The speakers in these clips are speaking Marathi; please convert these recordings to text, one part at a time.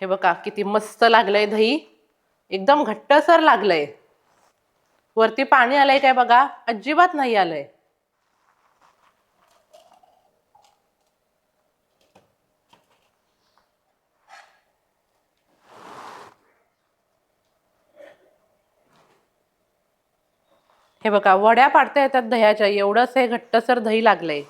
हे बघा किती मस्त लागलंय दही. एकदम घट्टसर लागलंय. वरती पाणी आलंय काय बघा? अजिबात नाही आलंय. हे बघा वड्या पाडता येतात दह्याच्या. एवढंच हे घट्टसर दही लागलंय.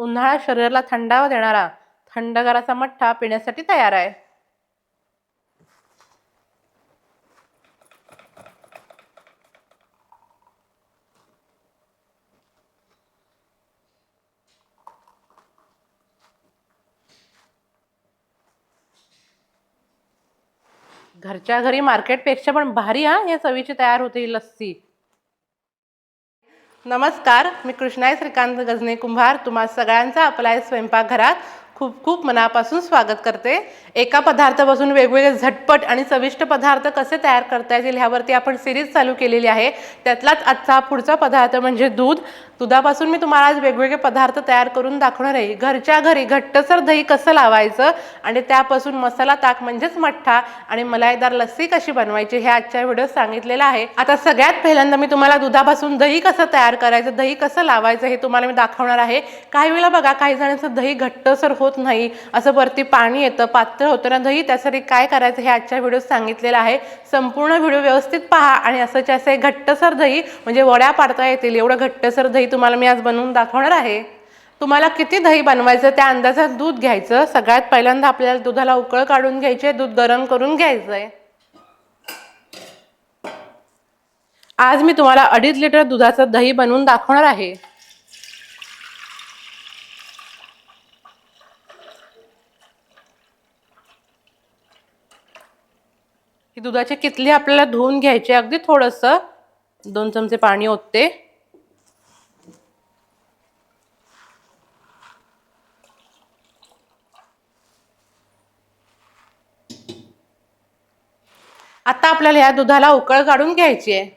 उन्हाळा शरीराला थंडावा देणारा थंडगाराचा मठ्ठा पिण्यासाठी तयार आहे. घरच्या घरी मार्केटपेक्षा पण भारी हा? या चवीची तयार होते ही लस्सी. नमस्कार मी कृष्णाई श्रीकांत गजने कुंभार तुम्हा सगळ्यांचा आपल्या स्वयंपाकघरात. खूप खूप मनापासून स्वागत करते. एका पदार्थापासून वेगवेगळे झटपट आणि चविष्ट पदार्थ कसे तयार करता येतील ह्यावरती आपण सिरीज चालू केलेली आहे. त्यातलाच आजचा पुढचा पदार्थ म्हणजे दूध. दुधापासून मी तुम्हाला आज वेगवेगळे पदार्थ तयार करून दाखवणार आहे. घरच्या घरी घट्टसर दही कसं लावायचं आणि त्यापासून मसाला ताक म्हणजेच मठ्ठा आणि मलाईदार लस्सी कशी बनवायची हे आजच्या व्हिडिओ सांगितलेलं आहे. आता सगळ्यात पहिल्यांदा मी तुम्हाला दुधापासून दही कसं तयार करायचं दही कसं लावायचं हे तुम्हाला मी दाखवणार आहे. काही वेळेला बघा काही जणांचं दही घट्टसर होत नाही. असं वरती पाणी येतं पातळ होतं. ना दही त्यासाठी काय करायचं हे आजच्या व्हिडिओत सांगितलेलं आहे. संपूर्ण व्हिडिओ व्यवस्थित पहा आणि असंच असे घट्टसर दही म्हणजे वड्या पाडता येतील एवढं घट्टसर दही तुम्हाला मी आज बनवून दाखवणार आहे. तुम्हाला किती दही बनवायचं त्या अंदाजात दूध घ्यायचं. सगळ्यात पहिल्यांदा आपल्याला दुधाला उकळ काढून घ्यायचे दूध गरम करून घ्यायचंय. आज मी तुम्हाला अडीच लिटर दुधाचं दही बनवून दाखवणार आहे. की दुधाची कितली आपल्याला धुवून घ्यायची अगदी थोडंसं. दोन चमचे पाणी ओतते. आता आपल्याला या दुधाला उकळ काढून घ्यायची आहे.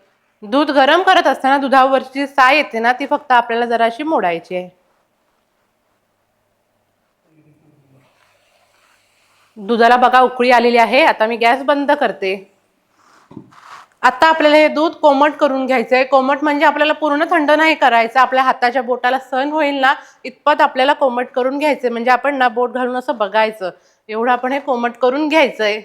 दूध गरम करत असताना दुधावरची साय येते ना ती फक्त आपल्याला जराशी मोडायची आहे. दुधाला बघा उकळी आलेली आहे. आता मी गॅस बंद करते. आता आपल्याला हे दूध कोमट करून घ्यायचं आहे कोमट म्हणजे आपल्याला पूर्ण थंड नाही करायचं. आपल्या हाताच्या बोटाला सहन होईल ना इतपत आपल्याला कोमट करून घ्यायचं म्हणजे आपण ना बोट घालून असं बघायचं. एवढं आपण हे कोमट करून घ्यायचं आहे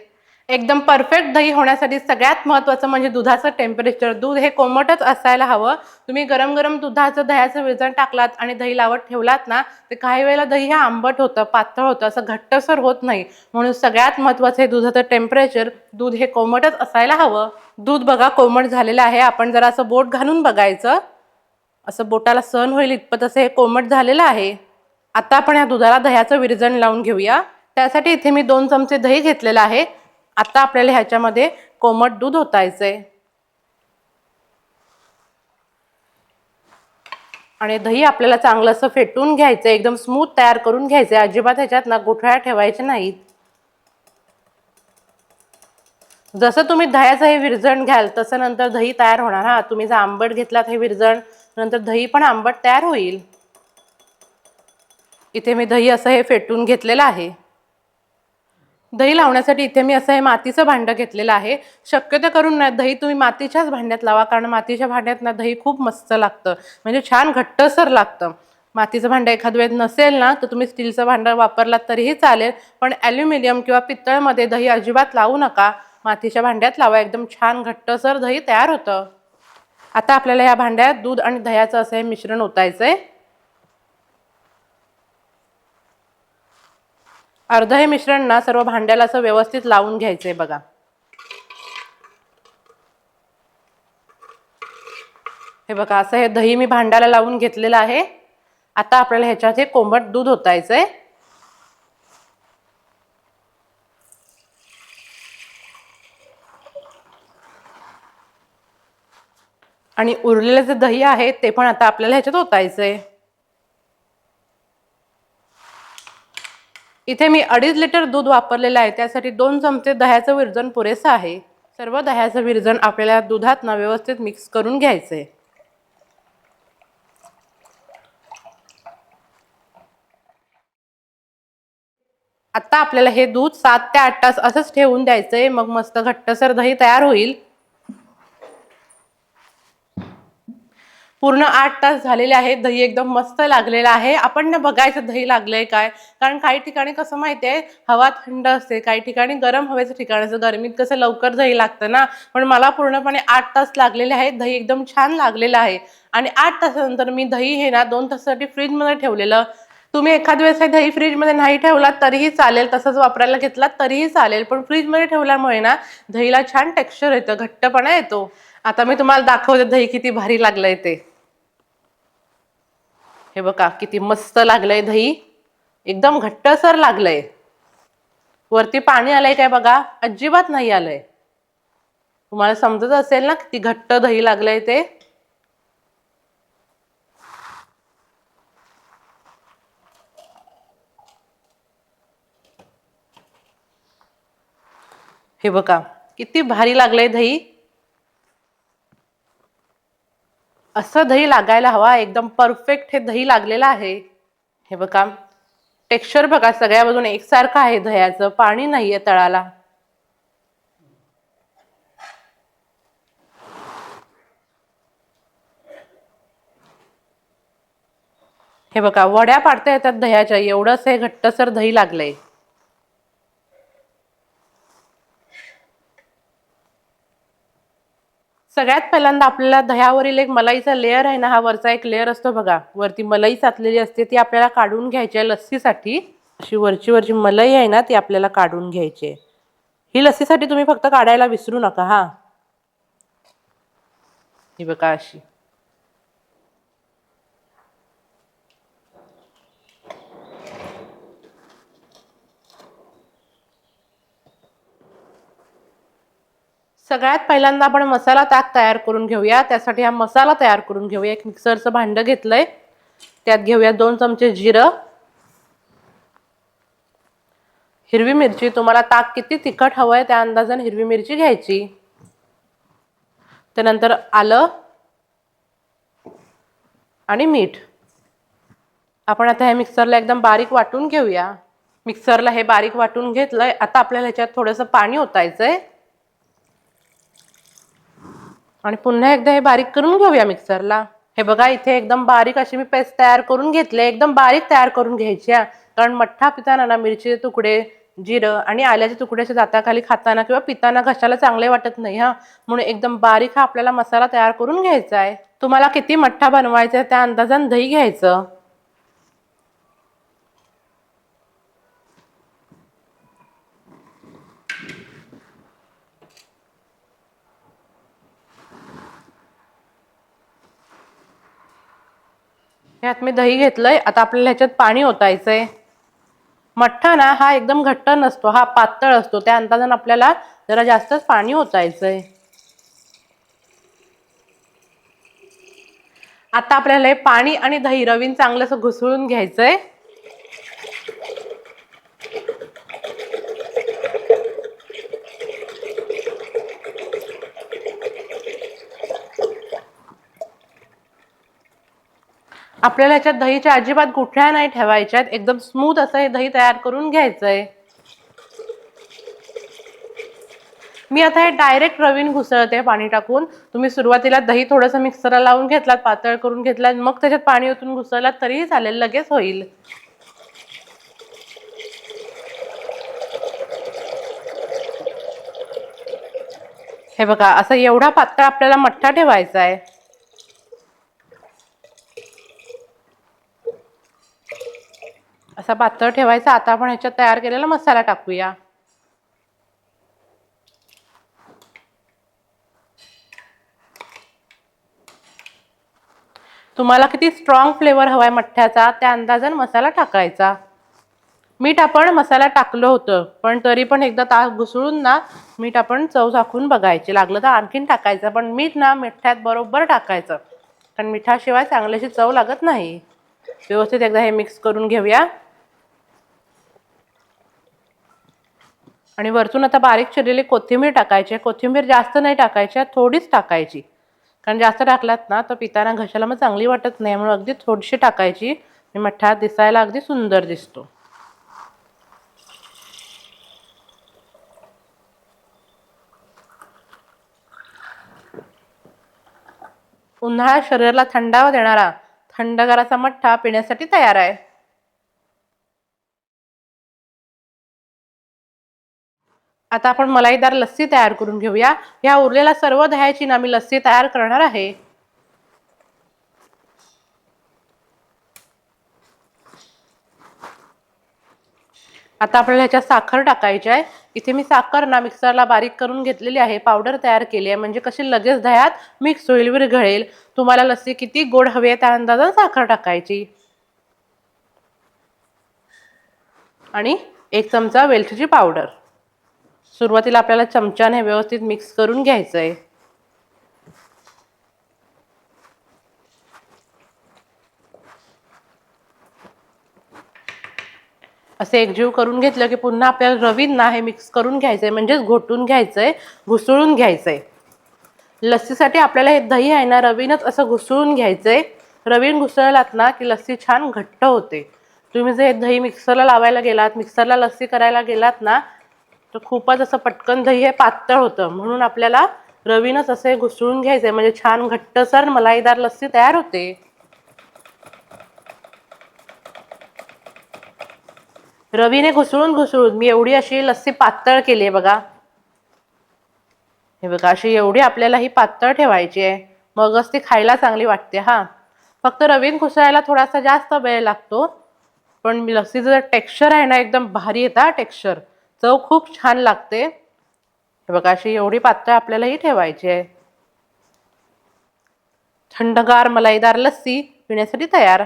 एकदम परफेक्ट दही होण्यासाठी सगळ्यात महत्त्वाचं म्हणजे दुधाचं टेम्परेचर दूध हे कोमटच असायला हवं. तुम्ही गरम गरम दुधाचं दह्याचं विरजण टाकलात आणि दही लावत ठेवलात ना ते काही वेळेला दही हे आंबट होतं पातळ होतं असं घट्टसर होत नाही. म्हणून सगळ्यात महत्त्वाचं हे दुधाचं टेम्परेचर दूध हे कोमटच असायला हवं. दूध बघा कोमट झालेलं आहे. आपण जरा असं बोट घालून बघायचं. असं बोटाला सहन होईल इतपत असं हे कोमट झालेलं आहे. आता आपण या दुधाला दह्याचं विरजण लावून घेऊया. त्यासाठी इथे मी दोन चमचे दही घेतलेलं आहे. आता आपल्याला ह्याच्यामध्ये कोमट दूध ओतायचं आहे आणि दही आपल्याला चांगलं असं फेटून घ्यायचं एकदम स्मूथ तयार करून घ्यायचं आहे अजिबात ह्याच्यात ना गुठळ्या ठेवायच्या नाहीत. जसं तुम्ही दह्याचं हे विरजण घ्याल तसं नंतर दही तयार होणार. हा तुम्ही जर आंबट घेतलात हे विरजण नंतर दही पण आंबट तयार होईल. इथे मी दही असं हे फेटून घेतलेलं आहे. दही लावण्यासाठी इथे मी असं हे मातीचं भांडं घेतलेलं आहे. शक्यतो करून ना दही तुम्ही मातीच्याच भांड्यात लावा कारण मातीच्या भांड्यात ना दही खूप मस्त लागतं. म्हणजे छान घट्टसर लागतं. मातीचं भांडं एखाद्या वेळेत नसेल ना तर तुम्ही स्टीलचं भांडं वापरलात तरीही चालेल. पण ॲल्युमिनियम किंवा पितळमध्ये दही अजिबात लावू नका. मातीच्या भांड्यात लावा. एकदम छान घट्टसर दही तयार होतं. आता आपल्याला या भांड्यात दूध आणि दह्याचं असं हे मिश्रण ओतायचं आहे अर्ध हे मिश्रण ना सर्व भांड्याला असं व्यवस्थित लावून घ्यायचं आहे बघा. हे बघा असं हे दही मी भांड्याला लावून घेतलेलं आहे. आता आपल्याला ह्याच्यात हे कोंबट दूध ओतायचं आहे आणि उरलेलं जे दही आहे ते पण आता आपल्याला ह्याच्यात ओतायचं आहे इथे मी अडीच लिटर दूध वापरलेलं आहे. त्यासाठी दोन चमचे दह्याचं विरजन पुरेसं आहे. सर्व दह्याचं विरजन आपल्याला दुधातनं व्यवस्थित मिक्स करून घ्यायचं आहे आत्ता आपल्याला हे दूध सात ते आठ तास असंच ठेवून द्यायचं आहे मग मस्त घट्टसर दही तयार होईल. पूर्ण आठ तास झालेले आहेत. दही एकदम मस्त लागलेलं आहे. आपण ना बघायचं दही लागलंय काय? कारण काही ठिकाणी कसं माहितीये हवा थंड असते. काही ठिकाणी गरम हवेचं ठिकाण असतं. गरमीत कसं लवकर दही लागतं ना? पण मला पूर्णपणे आठ तास लागलेले आहेत. दही एकदम छान लागलेलं आहे. आणि आठ तासानंतर मी दही हे ना दोन तासासाठी फ्रीजमध्ये ठेवलेलं. तुम्ही एखाद वेळेस दही फ्रीजमध्ये नाही ठेवलात तरीही चालेल. तसंच वापरायला घेतलात तरीही चालेल. पण फ्रीजमध्ये ठेवल्यामुळे ना दहीला छान टेक्स्चर येतं घट्टपणा येतो. आता मी तुम्हाला दाखवते दही किती भारी लागलंय ते. हे बघा किती मस्त लागलंय दही. एकदम घट्टसर लागलंय. वरती पाणी आलंय काय बघा? अजिबात नाही आलंय. तुम्हाला समजत असेल ना किती घट्ट दही लागलंय ते? हे बघा किती भारी लागलंय दही. असं दही लागायला हवा एकदम परफेक्ट हे दही लागलेलं आहे. हे बघा टेक्स्चर बघा सगळ्या बाजून एकसारखं आहे दह्याचं पाणी नाही आहे तळाला. हे बघा वड्या पाडता येतात दह्याच्या एवढंच हे घट्टसर दही लागलंय. सगळ्यात पहिल्यांदा आपल्याला दह्यावरील एक मलाईचा लेअर आहे ना हा वरचा एक लेअर असतो बघा. वरती मलाई साचलेली असते ती आपल्याला काढून घ्यायची आहे लस्सीसाठी. अशी वरची वरची मलाई आहे ना ती आपल्याला काढून घ्यायची आहे. ही लस्सीसाठी तुम्ही फक्त काढायला विसरू नका हा. ही बघा अशी. सगळ्यात पहिल्यांदा आपण मसाला ताक तयार करून घेऊया. त्यासाठी हा मसाला तयार करून घेऊया. एक मिक्सरचं भांडं घेतलंय. त्यात घेऊया दोन चमचे जिरं. हिरवी मिरची. तुम्हाला ताक किती तिखट हवंय त्या अंदाजाने हिरवी मिरची घ्यायची. त्यानंतर आलं आणि मीठ. आपण आता हे मिक्सरला एकदम बारीक वाटून घेऊया. मिक्सरला हे बारीक वाटून घेतलंय. आता आपल्याला ह्याच्यात थोडंसं पाणी ओतायचंय. आणि पुन्हा एकदा हे बारीक करून घेऊया मिक्सरला. हे बघा इथे एकदम बारीक अशी मी पेस्ट तयार करून घेतले एकदम बारीक तयार करून घ्यायची हा. कारण मठ्ठा पिताना ना मिरचीचे तुकडे जिरं आणि आल्याचे तुकडे असे दाताखाली खाताना किंवा पिताना घशाला चांगले वाटत नाही हा. म्हणून एकदम बारीक हा आपल्याला मसाला तयार करून घ्यायचा आहे. तुम्हाला किती मठ्ठा बनवायचा आहे त्या अंदाजान दही घ्यायचं. ह्यात मी दही घेतलंय. आता आपल्याला ह्याच्यात पाणी ओतायचंय. मठ्ठा ना हा एकदम घट्ट नसतो. हा पातळ असतो. त्या अंदाजानं आपल्याला जरा जास्तच पाणी ओतायचंय. आता आपल्याला हे पाणी आणि दही रवीन चांगलं असं घुसळून घ्यायचंय. आपल्याला ह्याच्यात दहीच्या अजिबात गुठळ्या नाही ठेवायच्यात. एकदम स्मूथ असं हे दही तयार करून घ्यायचं आहे मी आता हे डायरेक्ट रवीन घुसळते पाणी टाकून. तुम्ही सुरुवातीला दही थोडंसं मिक्सरला लावून घेतलात पातळ करून घेतलात. मग त्याच्यात पाणी ओतून घुसळलात तरीही चालेल लगेच होईल. हे बघा असं एवढा पातळ आपल्याला मठ्ठा ठेवायचा आहे असा पातळ ठेवायचा. आता आपण ह्याच्यात तयार केलेला मसाला टाकूया. तुम्हाला किती स्ट्रॉंग फ्लेवर हवाय मठ्ठ्याचा त्या अंदाजान मसाला टाकायचा. मीठ आपण मसाला टाकलं होतं पण तरी पण एकदा ताक घुसळून ना मीठ आपण चव झाकून बघायची. लागलं तर आणखीन टाकायचं पण मीठ ना मिठ्ठ्यात बरोबर टाकायचं. कारण मिठाशिवाय चांगल्याशी चव लागत नाही. व्यवस्थित एकदा हे मिक्स करून घेऊया. आणि वरतून आता बारीक चिरलेली कोथिंबीर टाकायची आहे. कोथिंबीर जास्त नाही टाकायची थोडीच टाकायची. कारण जास्त टाकलात ना तर पिताना घशाला मग चांगली वाटत नाही. म्हणून अगदी थोडीशी टाकायची आणि मठ्ठा दिसायला अगदी सुंदर दिसतो. उन्हाळा शरीराला थंडावा देणारा थंडगाराचा मठ्ठा पिण्यासाठी तयार आहे. आता आपण मलाईदार लस्सी तयार करून घेऊया. ह्या उरलेल्या सर्व दह्याची ना मी लस्सी तयार करणार आहे. आता आपल्याला ह्याच्यात साखर टाकायची आहे. इथे मी साखर ना मिक्सरला बारीक करून घेतलेली आहे. पावडर तयार केली आहे. म्हणजे कशी लगेच दह्यात मिक्स होईल विरघळेल. तुम्हाला लस्सी किती गोड हवी आहे त्या अंदाजाने साखर टाकायची. आणि एक चमचा वेलचीची पावडर. सुरुवातीला आपल्याला चमच्याने व्यवस्थित मिक्स करून घ्यायचं आहे असे एकजीव करून घेतलं की पुन्हा आपल्याला रवींना हे मिक्स करून घ्यायचं आहे म्हणजेच घोटून घ्यायचंय घुसळून घ्यायचं आहे लस्सीसाठी आपल्याला हे दही आहे ना रवीनच असं घुसळून घ्यायचंय. रवीन घुसळलात ना की लस्सी छान घट्ट होते. तुम्ही जे हे दही मिक्सरला लावायला गेलात मिक्सरला लस्सी करायला गेलात ना तर खूपच असं पटकन दही हे पातळ होतं. म्हणून आपल्याला रवीनच असे घुसळून घ्यायचंय म्हणजे छान घट्टसर मलाईदार लस्सी तयार होते. रवीने घुसळून घुसळून मी एवढी अशी लस्सी पातळ केली आहे बघा. हे बघा अशी एवढी आपल्याला ही पातळ ठेवायची आहे. मगच ती खायला चांगली वाटते हा. फक्त रवीन घुसळायला थोडासा जास्त वेळ लागतो. पण लस्सीचं जर टेक्स्चर आहे ना एकदम भारी येतं टेक्स्चर चव खूप छान लागते. हे बघा अशी एवढी पातळ आपल्याला ही ठेवायची आहे. थंडगार मलाईदार लस्सी पिण्यासाठी तयार.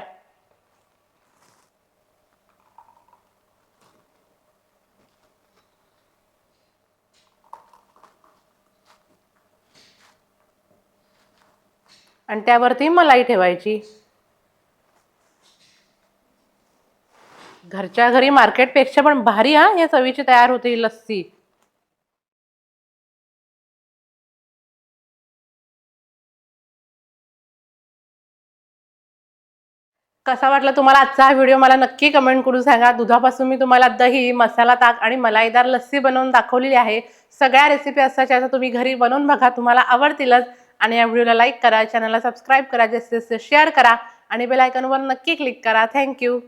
आणि त्यावरती मलाई ठेवायची. घरच्या घरी मार्केटपेक्षा पण भारी हा या चवीची तयार होते ही लस्सी. कसा वाटला तुम्हाला आजचा हा व्हिडिओ? मला नक्की कमेंट करून सांगा. दुधापासून मी तुम्हाला दही मसाला ताक आणि मलाईदार लस्सी बनवून दाखवलेली आहे. सगळ्या रेसिपी असायच्या असं तुम्ही घरी बनवून बघा. तुम्हाला आवडतीलच. आणि या व्हिडिओला लाईक करा चॅनलला सबस्क्राईब करा जास्तीत जास्त शेअर करा. आणि बेलायकनवर नक्की क्लिक करा. थँक्यू